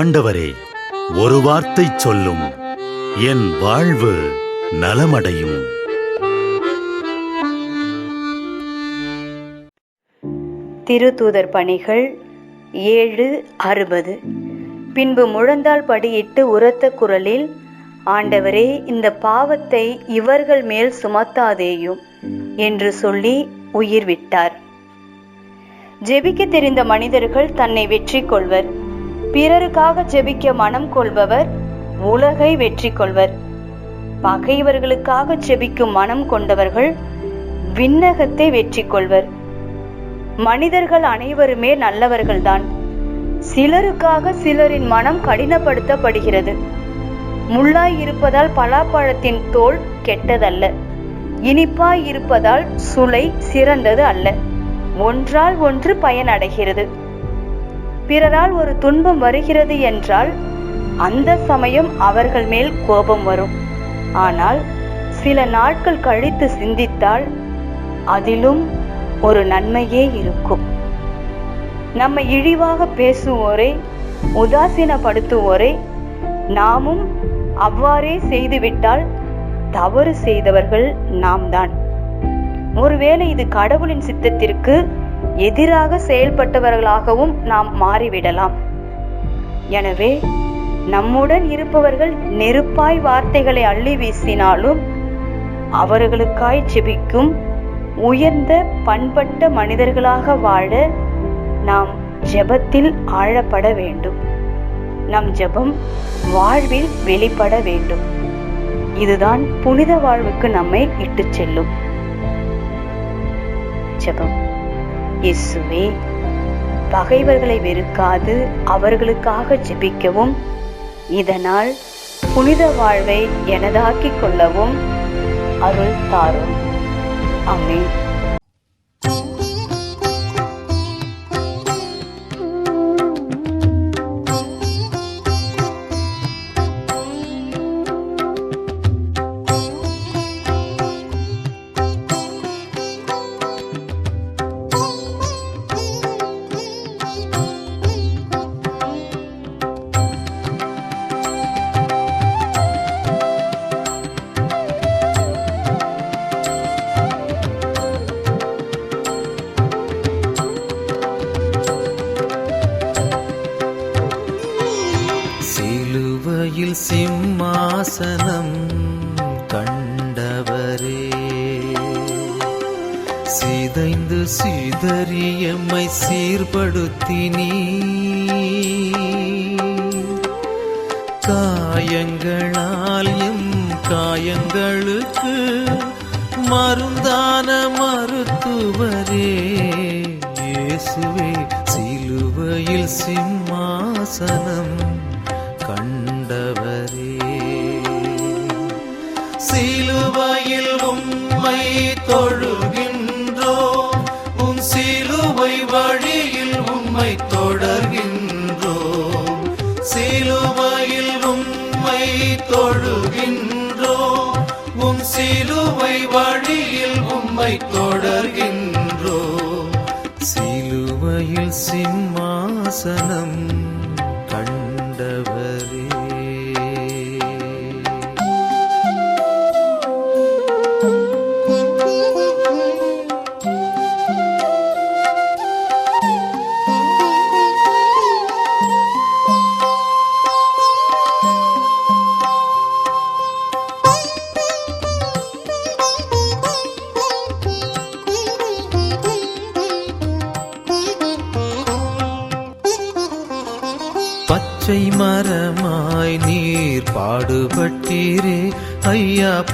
ஆண்டவரே ஒரு வார்த்தை சொல்லும். என் வாழ்வு நலமடையும். திருத்தூதர் பணிகள் ஏழு அறுபது. பின்பு முழந்தால் படியிட்டு உரத்த குரலில் ஆண்டவரே இந்த பாவத்தை இவர்கள் மேல் சுமத்தாதேயும் என்று சொல்லி உயிர் விட்டார் ஜெபிக்க தெரிந்த மனிதர்கள் தன்னை வெற்றி கொள்வர் பிறருக்காக ஜெபிக்க மனம் கொள்பவர் உலகை வெற்றி கொள்வர். பகைவர்களுக்காக ஜெபிக்கும் மனம் கொண்டவர்கள் விண்ணகத்தை வெற்றி கொள்வர். மனிதர்கள் அனைவருமே நல்லவர்கள்தான். சிலருக்காக சிலரின் மனம் கடினப்படுத்தப்படுகிறது. முள்ளாய் இருப்பதால் பலாப்பழத்தின் தோல் கெட்டதல்ல. இனிப்பாய் இருப்பதால் சுளை சிறந்தது அல்ல. ஒன்றால் ஒன்று பயனடைகிறது. பிறரால் ஒரு துன்பம் வருகிறது என்றால் அந்த சமயம் அவர்கள் மேல் கோபம் வரும். ஆனால் சில நாட்கள் கழித்து சிந்தித்தால் அதிலும் ஒரு நன்மையே இருக்கும். நம்மை இழிவாக பேசுவோரை உதாசீனப்படுத்துவோரை நாமும் அவ்வாறே செய்துவிட்டால் தவறு செய்தவர்கள் நாம் தான் ஒருவேளை இது கடவுளின் சித்தத்திற்கு எதிராக செயல்பட்டவர்களாகவும் நாம் மாறிவிடலாம். எனவே நம்முடன் இருப்பவர்கள் நெருப்பாய் வார்த்தைகளை அள்ளி வீசினாலும் அவர்களுக்காய் ஜெபிக்கும் உயர்ந்த பண்பட்ட மனிதர்களாக வாழ நாம் ஜெபத்தில் ஆழப்பட வேண்டும். நம் ஜெபம் வாழ்வில் வெளிப்பட வேண்டும். இதுதான் புனித வாழ்வுக்கு நம்மை இட்டுச் செல்லும். ஜெபம். இயேசுவே பகைவர்களை வெறுக்காது அவர்களுக்காக ஜெபிக்கவும். இதனால் புனித வாழ்வை எனதாக்கிக் கொள்ளவும் அருள் தாரும். ஆமென். சிம்மாசனம் கண்டவரே. சிதைந்து சிதறியம்மை சீர்படுத்தினீ காயங்களால் எம் காயங்களுக்கு மருந்தான மருத்துவரே. இயேசுவே சிலுவையில் சிம்மாசனம் கண்டவரே தொழுகின்றோ உம் சிலுவை வழியில் உம்மை தொடர்கின்றோ. சிலுவையில் சிம்மாசனம்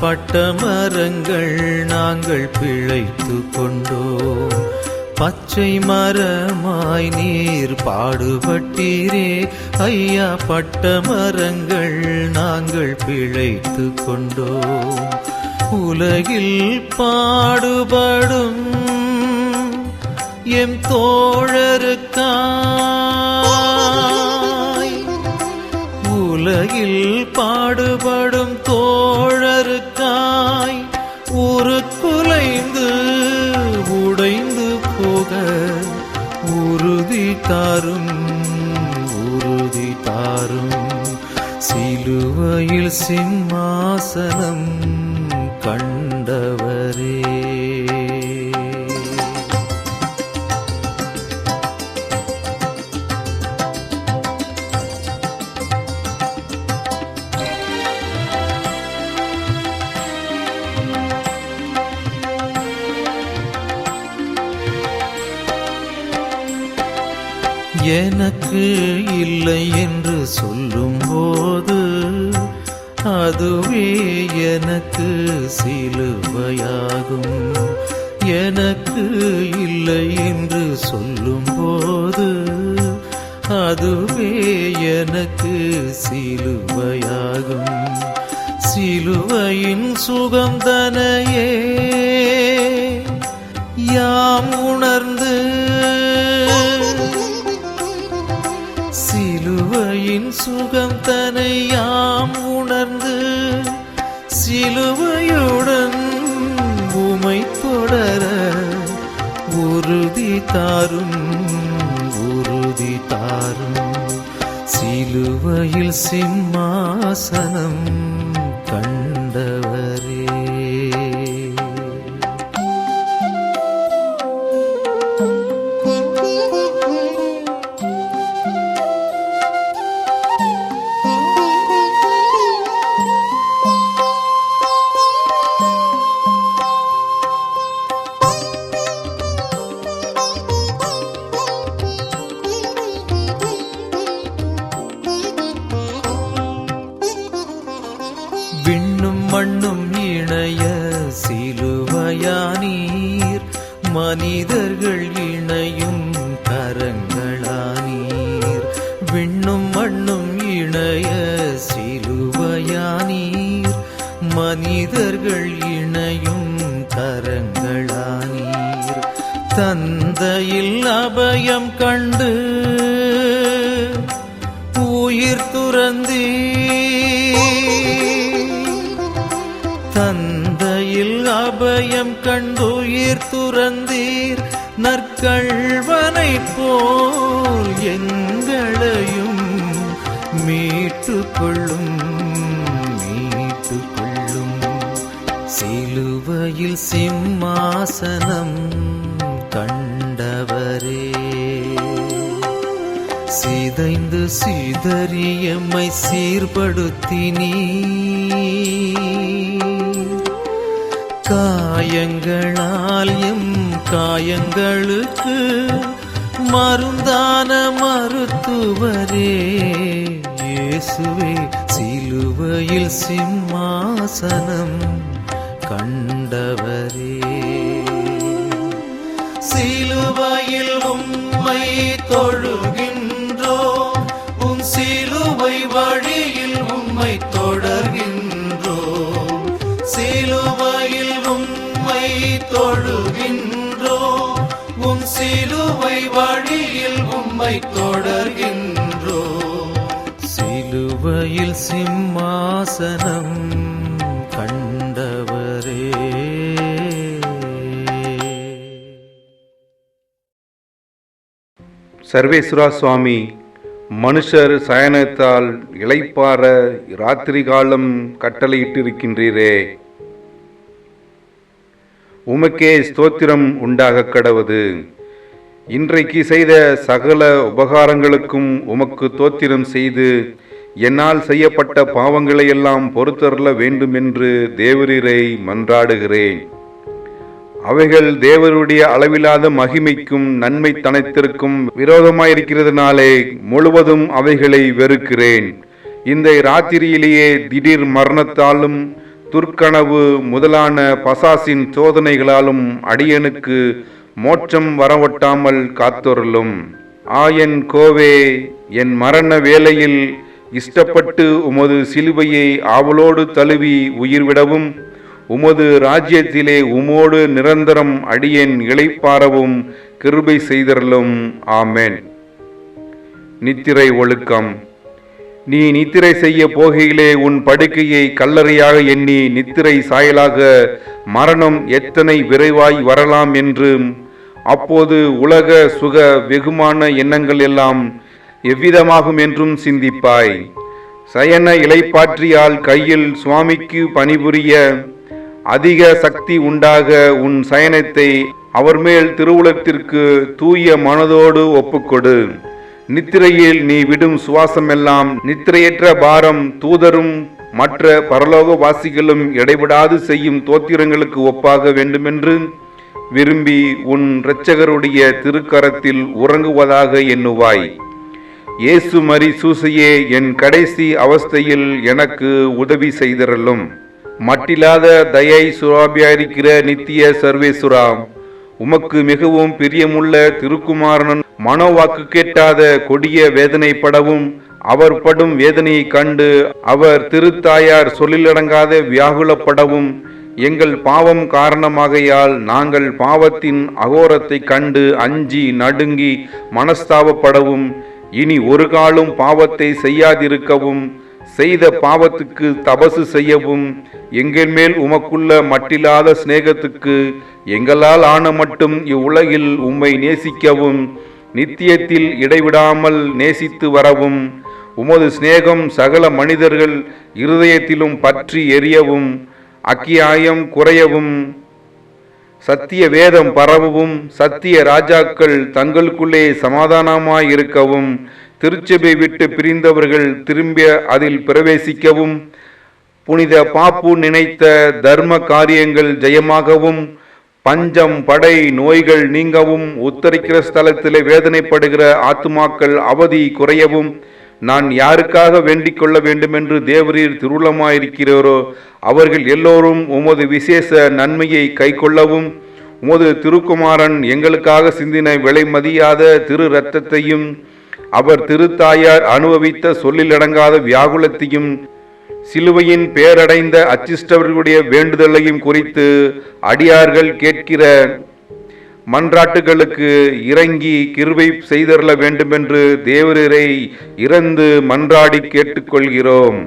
பட்ட மரங்கள் நாங்கள் பிழைத்து கொண்டோம் பச்சை மரமாய் நீர் பாடுபட்டீரே. ஐயா பட்ட மரங்கள் நாங்கள் பிழைத்து கொண்டோம் உலகில் பாடுபடும் எம் தோழருக்காய். உலகில் பாடுபடும் தோழருக்கு சிலுவையில் சிம்மாசனம் கண்டவரே. எனக்கு இல்லை என்று சொல்லும்போது அதுவே எனக்கு சிலுவையாகும். எனக்கு இல்லை என்று சொல்லும்போது அதுவே எனக்கு சிலுவையாகும். சிலுவையின் சுகந்தனையே யாம் உணர்ந்து சிலுவையின் சுகம் தனை சிலுவையுடன் உமை தொடர உறுதி தாரும் உறுதி தாரும். சிலுவையில் சிம்மாசன விண்ணும் மண்ணும் இணைய சிலுவையானீர். மனிதர்கள் இணையும் கரங்களானீர். தந்தையில் அபயம் கண்டு கண்டுயிர் துறந்தீர் நற்கள்வனை போல் எங்களையும் மீட்டு கொள்ளும் மீட்டு கொள்ளும். சிலுவையில் சிம்மாசனம் கண்டவரே. சிதைந்து சிதறியம்மை சீர்படுத்தினீ காயங்களால் எம் காயங்களுக்கு மருந்தான மருத்துவரே. இயேசுவே சிலுவையில் சிம்மாசனம் கண்டவரே. சிலுவையில் உம்மை தொழுகி வழியில் உம்மை தொடர்கின்றோ. சிலுவையில் சிம்மாசனம் கண்டவரே. சர்வேஸ்வரா சுவாமி மனுஷர் சயனத்தால் இளைப்பாற ராத்திரி காலம் கட்டளையிட்டிருக்கின்றீரே. உமக்கே ஸ்தோத்திரம் உண்டாக கடவது. இன்றைக்கு செய்த சகல உபகாரங்களுக்கும் உமக்கு தோத்திரம் செய்து என்னால் செய்யப்பட்ட பாவங்களையெல்லாம் பொறுத்தருள வேண்டுமென்று தேவரீரை மன்றாடுகிறேன். அவைகள் தேவருடைய அளவிலாத மகிமைக்கும் நன்மை தனத்திற்கும் விரோதமாயிருக்கிறதுனாலே முழுவதும் அவைகளை வெறுக்கிறேன். இந்த ராத்திரியிலேயே திடீர் மரணத்தாலும் துர்க்கனவு முதலான பசாசின் சோதனைகளாலும் அடியனுக்கு மோட்சம் வரவட்டாமல் காத்தொருளும். ஆயன் கோவே என் மரண வேளையில் இஷ்டப்பட்டு உமது சிலுவையை ஆவலோடு தழுவி உயிர்விடவும் உமது ராஜ்யத்திலே உமோடு நிரந்தரம் அடியேன் இழைப்பாரவும் கிருபை செய்தருளும். ஆமென். நித்திரை ஒழுக்கம். நீ நித்திரை செய்ய போகையிலே உன் படுக்கையை கல்லறையாக எண்ணி நித்திரை சாயலாக மரணம் எத்தனை விரைவாய் வரலாம் என்றும் அப்போது உலக சுக வெகுமான எண்ணங்கள் எல்லாம் எவ்விதமாகும் என்றும் சிந்திப்பாய். சயன இலைப்பாற்றியால் கையில் சுவாமிக்கு பணிபுரிய அதிக சக்தி உண்டாக உன் சயனத்தை அவர் மேல் திருவுலத்திற்கு தூய மனதோடு ஒப்புக்கொடு. நித்திரையில் நீ விடும் சுவாசமெல்லாம் நித்திரையற்ற பாரம் தூதரும் மற்ற பரலோகவாசிகளும் இடைவிடாது செய்யும் தோத்திரங்களுக்கு ஒப்பாக வேண்டுமென்று விரும்பி உன் இரட்சகருடைய திருக்கரத்தில் உறங்குவதாக எண்ணுவாய். இயேசு மரி சூசையே என் கடைசி அவஸ்தையில் எனக்கு உதவி செய்திரலும் மட்டில்லாத தயை சுராபியாயிருக்கிற நித்திய சர்வேசுராம் உமக்கு மிகவும் பிரியமுள்ள திருக்குமாரனன் மனோவாக்கு கேட்டாத கொடிய வேதனைப்படவும் அவர் படும் வேதனையை கண்டு அவர் திருத்தாயார் சொல்லிலடங்காத வியாகுலப்படவும் எங்கள் பாவம் காரணமாகையால் நாங்கள் பாவத்தின் அகோரத்தை கண்டு அஞ்சி நடுங்கி மனஸ்தாபப்படவும் இனி ஒரு காலும் பாவத்தை செய்யாதிருக்கவும் செய்த பாவத்துக்கு தபசு செய்யவும் எங்கள் மேல் உமக்குள்ள மட்டில்லாத சிநேகத்துக்கு எங்களால் ஆன மட்டும் இவ்வுலகில் உம்மை நேசிக்கவும் நித்தியத்தில் இடைவிடாமல் நேசித்து வரவும் உமது சிநேகம் சகல மனிதர்கள் இருதயத்திலும் பற்றி எரியவும் அக்கியாயம் குறையவும் சத்திய வேதம் பரவவும் சத்திய ராஜாக்கள் தங்களுக்குள்ளே சமாதானமாய் இருக்கவும் திருச்சபை விட்டு பிரிந்தவர்கள் திரும்பிய அதில் பிரவேசிக்கவும் புனித பாப்பு நினைத்த தர்ம காரியங்கள் ஜெயமாகவும் பஞ்சம் படை நோய்கள் நீங்கவும் உத்தரிக்கிற ஸ்தலத்திலே வேதனைப்படுகிற ஆத்துமாக்கள் அவதி குறையவும் நான் யாருக்காக வேண்டிக் கொள்ள வேண்டுமென்று தேவரீர் திருவுளமாயிருக்கிறோரோ அவர்கள் எல்லோரும் உமது விசேஷ நன்மையை கைக்கொள்ளவும் உமது திருக்குமாரன் எங்களுக்காக சிந்தின விலை மதியாத திரு ரத்தத்தையும் அவர் திருத்தாயார் அனுபவித்த சொல்லிலடங்காத வியாகுலத்தையும் சிலுவையின் பேரடைந்த அச்சிஷ்டவர்களுடைய வேண்டுதலையும் குறித்து அடியார்கள் கேட்கிற மன்றாட்டுகளுக்கு இறங்கி கிருவை செய்தருள வேண்டுமென்று தேவரரை இறந்து மன்றாடி கேட்டுக்கொள்கிறோம்.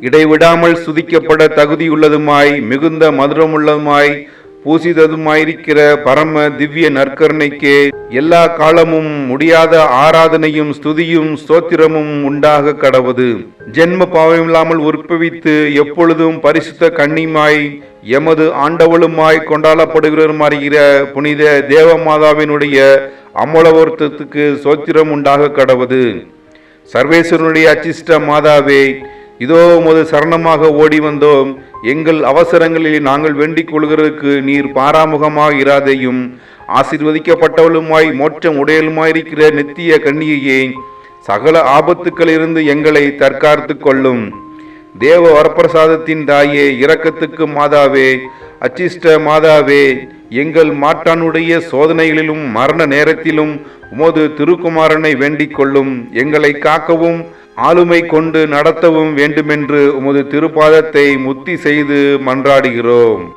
இடைவிடாமல் சுதிக்கப்பட தகுதியுள்ளதுமாய் மிகுந்த மதுரமுள்ளதுமாய் பூசிததுமாயிருக்கிற பரம திவ்ய நற்கருணைக்கே எல்லா காலமும் முடியாத ஆராதனையும் ஸ்துதியும் ஸ்தோத்திரமும் உண்டாக கடவுது. ஜென்ம பாவமில்லாமல் உற்பவித்து எப்பொழுதும் பரிசுத்த கண்ணிமாய் எமது ஆண்டவளுமாய் கொண்டாடப்படுகிறமாறுகிற புனித தேவமாதாவினுடைய அமலவர்த்தத்துக்கு சோத்திரம் உண்டாக கடவுது. சர்வேஸ்வரனுடைய அச்சிஷ்ட மாதாவே இதோ உமது சரணமாக ஓடி வந்தோம். எங்கள் அவசரங்களில் நாங்கள் வேண்டிக் கொள்கிறதுக்கு நீர் பாராமுகமாக இராதையும் ஆசீர்வதிக்கப்பட்டவளுமாய் மோட்சம் உடையலுமாயிருக்கிற நித்திய கண்ணியையே சகல ஆபத்துக்களிலிருந்து எங்களை தற்காத்து கொள்ளும். தேவ வரப்பிரசாதத்தின் தாயே இரக்கத்துக்கு மாதாவே அச்சிஷ்ட மாதாவே எங்கள் மாட்டானுடைய சோதனைகளிலும் மரண நேரத்திலும் உமது திருக்குமாரனை வேண்டிக் கொள்ளும். எங்களை காக்கவும் ஆளுமை கொண்டு நடத்தவும் வேண்டுமென்று உமது திருப்பாதத்தை முத்தி செய்து மன்றாடுகிறோம்.